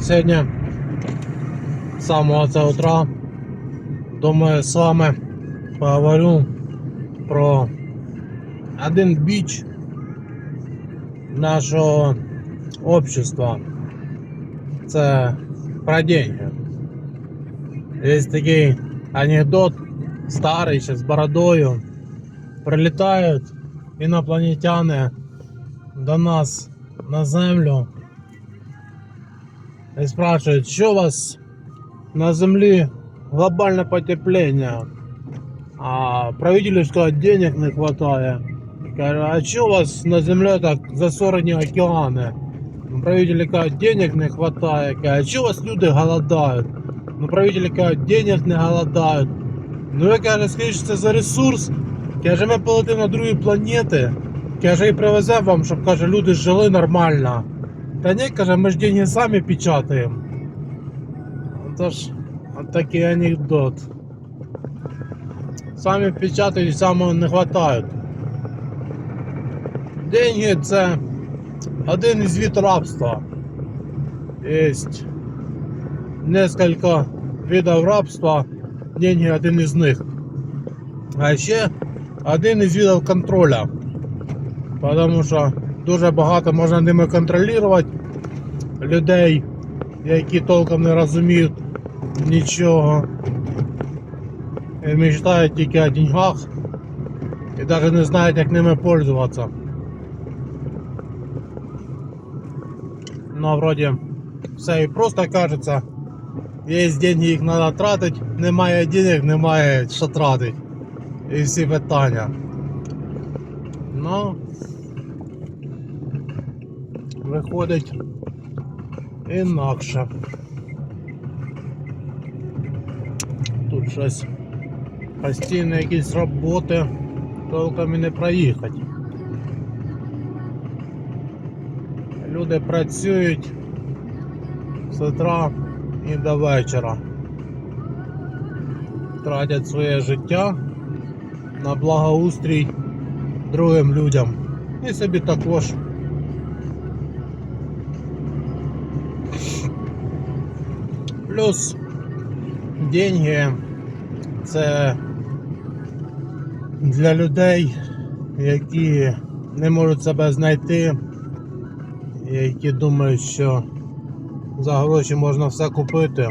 Сьогодні з самого це утра думаю з вами поговорю про один біч нашого общества. Це про деньги. Є такий анекдот старий, ще з бородою. Прилітають інопланетяни до нас на землю и спрашивают, что у вас на Земле глобальное потепление, а правители что денег не хватает. Говорю, а что у вас на Земле так засорені океаны? Ну, правители кажуть, денег не хватает. Говорю, а что у вас люди голодают? Ну, правители кажуть, денег не голодают. Ну, я каже, скажіть, що це за ресурс. Каже, ми полетимо на другі планети. Каже, і привеземо вам, щоб каже, люди жили нормально. Та ні, каже, ми ж деньги самі печатаємо. Тож, от такий анекдот. Самі печатають, самого не хватають. Деньги це один із вид рабства. Есть несколько видов рабства, деньги один із них. А ще один із видів контроля. Потому що дуже багато можна ними контролювати людей, які толком не розуміють нічого. І мечтають тільки о деньгах і навіть не знають, як ними пользуватися. Ну, вроді, все і просто кажеться. Є деньги, їх треба тратити, немає денег, немає що тратити. І всі питання. Ну, виходить інакше. Тут щось постійно якісь роботи, толком і не проїхати. Люди працюють з утра і до вечора. Тратять своє життя на благоустрій другим людям. І собі також. Плюс деньги це для людей, які не можуть себе знайти, які думають, що за гроші можна все купити.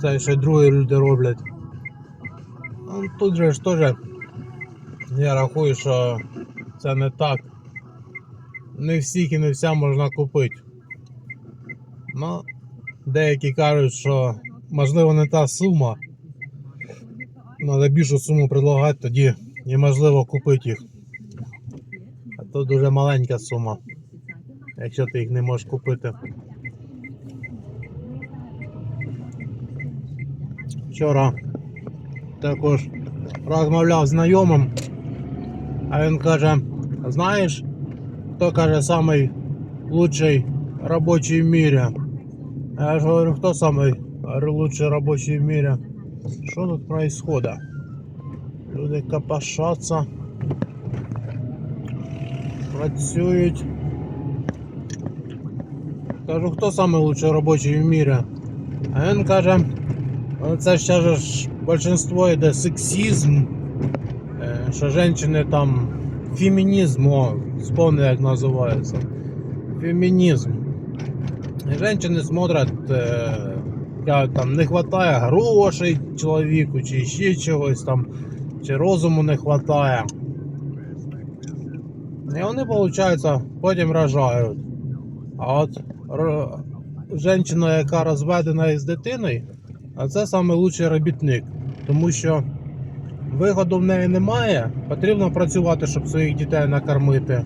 Це ще другі люди роблять. Ну, тут же ж теж я рахую, що це не так. Не всіх і не вся можна купити. Ну, деякі кажуть, що можливо не та сума. Треба більшу суму предлагати, тоді неможливо купити їх. А то дуже маленька сума, якщо ти їх не можеш купити. Вчора також розмовляв з знайомим, а він каже, знаєш, хто каже лучший робочий в мире? А я ж говорю, хто самий лучший робочий в мире? Що тут происходит? Люди копошаться, працюють. Кажу, хто самий лучший робочий в мире? А він каже, «Ну, це ж зараз ж большинство йде сексизм, е, що жінки там фемінізм, о, вспомнив як називається. Фемінізм. І жінки смотрять, е, там не вистачає грошей чоловіку, чи ще чогось там, чи розуму не вистачає. І вони, виходить, потім рожають. А от жінка, яка розведена із дитиною, а це лучший робітник, тому що виходу в неї немає, потрібно працювати, щоб своїх дітей накормити.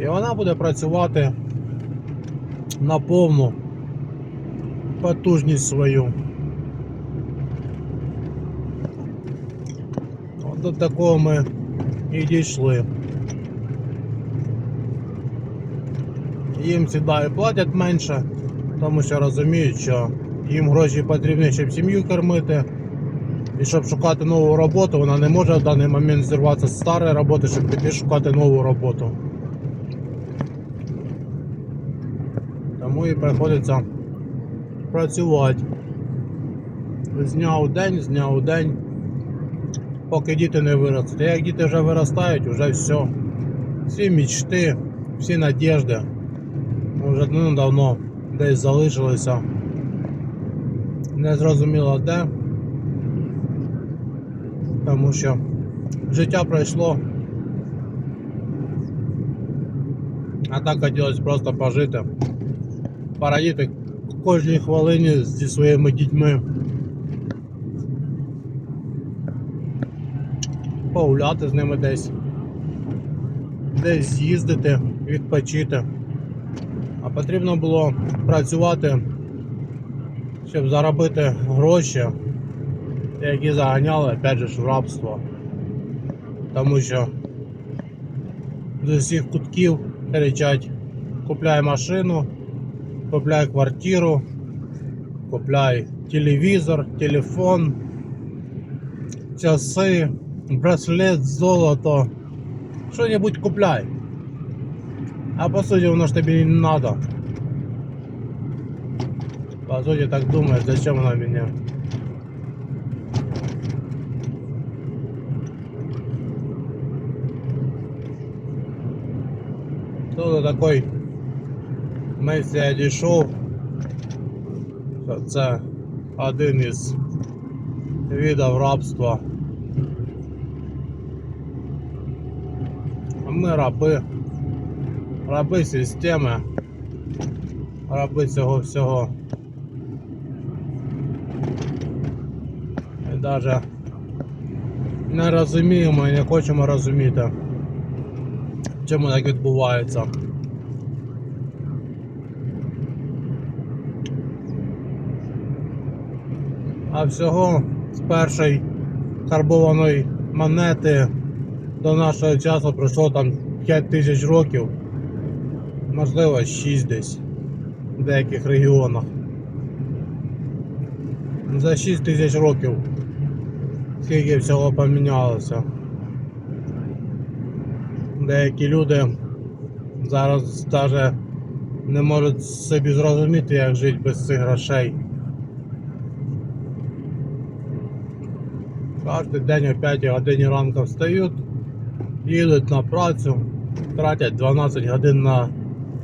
І вона буде працювати на повну потужність свою. От до такого ми і дійшли. Їм сідає платять менше, тому що розуміють, що їм гроші потрібні, щоб сім'ю кормити. І щоб шукати нову роботу, вона не може в даний момент зірватися з старої роботи, щоб піти шукати нову роботу. Тому і приходиться працювати. З дня у день, з дня у день, поки діти не виростуть. А як діти вже виростають, вже все. Всі мечти, всі надіжди вже ну, давно десь залишилися. Не зрозуміло де. Тому що життя пройшло. А так хотілося просто пожити, порадіти кожній хвилині зі своїми дітьми. Погуляти з ними десь, десь з'їздити, відпочити. А потрібно було працювати, щоб заробити гроші, які заганяли опять же в рабство. Тому що з усіх кутків кричать купляй машину, купляй квартиру, купляй телевізор, телефон, часи, браслет, золото. Що-небудь купляй. А по суті воно ж тобі не надо. По суті так думаєш, зачем воно мені? Тут такий Месі дійшов. що Це один із видів рабства. Ми раби. Раби системи. Раби цього всього. І навіть не розуміємо і не хочемо розуміти, чому так відбувається. А всього з першої карбованої монети до нашого часу пройшло там 5 тисяч років, можливо 6 десь в деяких регіонах. За 6 тисяч років скільки всього помінялося. Деякі люди зараз навіть не можуть собі зрозуміти, як жити без цих грошей. Кожен день о 5 годині ранку встають, їдуть на працю, тратять 12 годин на,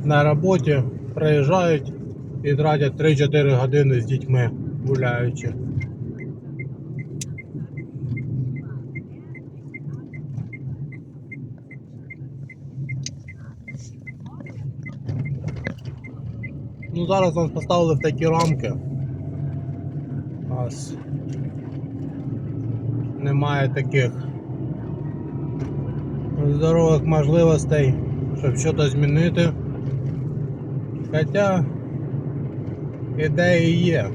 на роботі, приїжджають і тратять 3-4 години з дітьми гуляючи. Ну зараз нас поставили в такі рамки. Ось немає таких здорових можливостей, щоб щось змінити. Хоча ідеї є.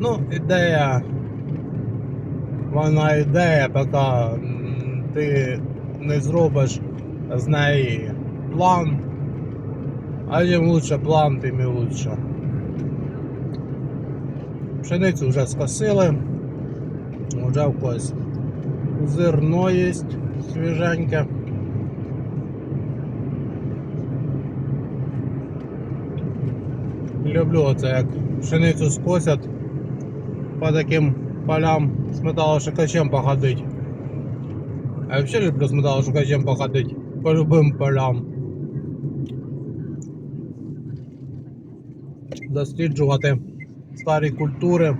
Ну, ідея, вона ідея, поки ти не зробиш з неї план, а чим лучше план, тим і лучше. Пшеницю вже скосили. Вже в зерно є свіженьке. Люблю оце, як пшеницю скосять по таким полям з металошукачем походить. А я взагалі люблю з металошукачем походить по любим полям. Досліджувати старі культури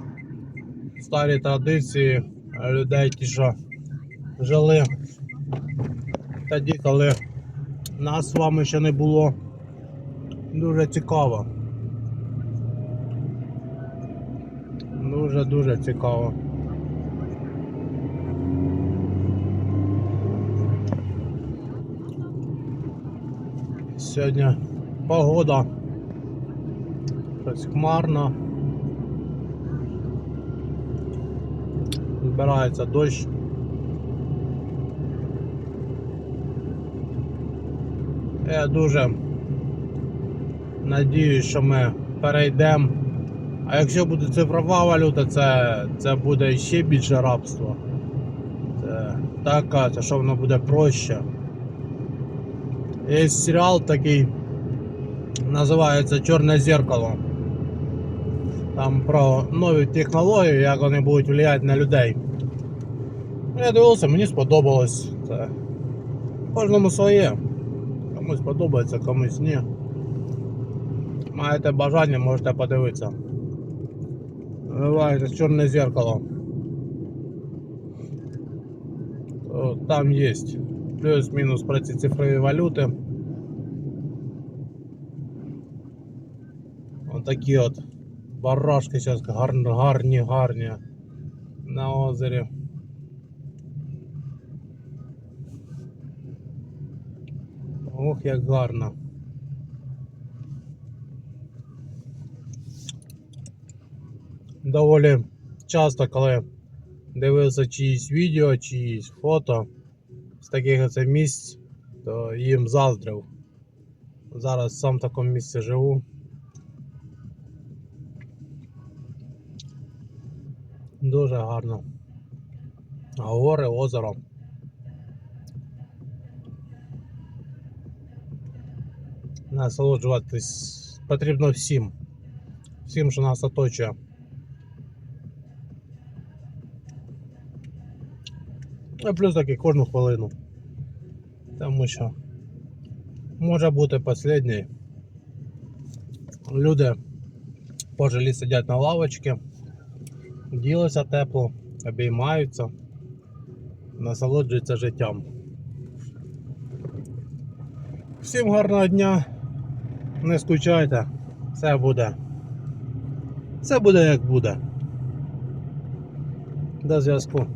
старі традиції людей, ті, жили тоді, коли нас з вами ще не було. Дуже цікаво. Дуже-дуже цікаво. Сьогодні погода щось хмарно. Збирається дощ. Я дуже надіюсь, що ми перейдемо. А якщо буде цифрова валюта, це, це буде ще більше рабство. Це так, це що воно буде проще. Є серіал такий Називається Чорне зеркало. Там про нові технології, як вони будуть впливати на людей. Ну, Я дивився, мені сподобалось. Це кожному своє. Комусь подобається, комусь ні. Маєте бажання, можете подивитися. Називається Чорне зеркало. То Там є плюс-мінус про ці цифрові валюти. Отакі от Барашки зараз гарні, гарні, гарні на озері. Ох, як гарно. Доволі часто, коли дивився чиїсь відео, чиїсь фото з таких оце місць, то їм заздрив. Зараз сам в такому місці живу. Дуже гарно. А гори, озеро. Насолоджуватись потрібно всім. Всім, що нас оточує. Ну, плюс таки кожну хвилину. Тому що може бути останній. Люди пожилі сидять на лавочці, ділися тепло, обіймаються, насолоджуються життям. Всім гарного дня, не скучайте, все буде. Все буде як буде. До зв'язку.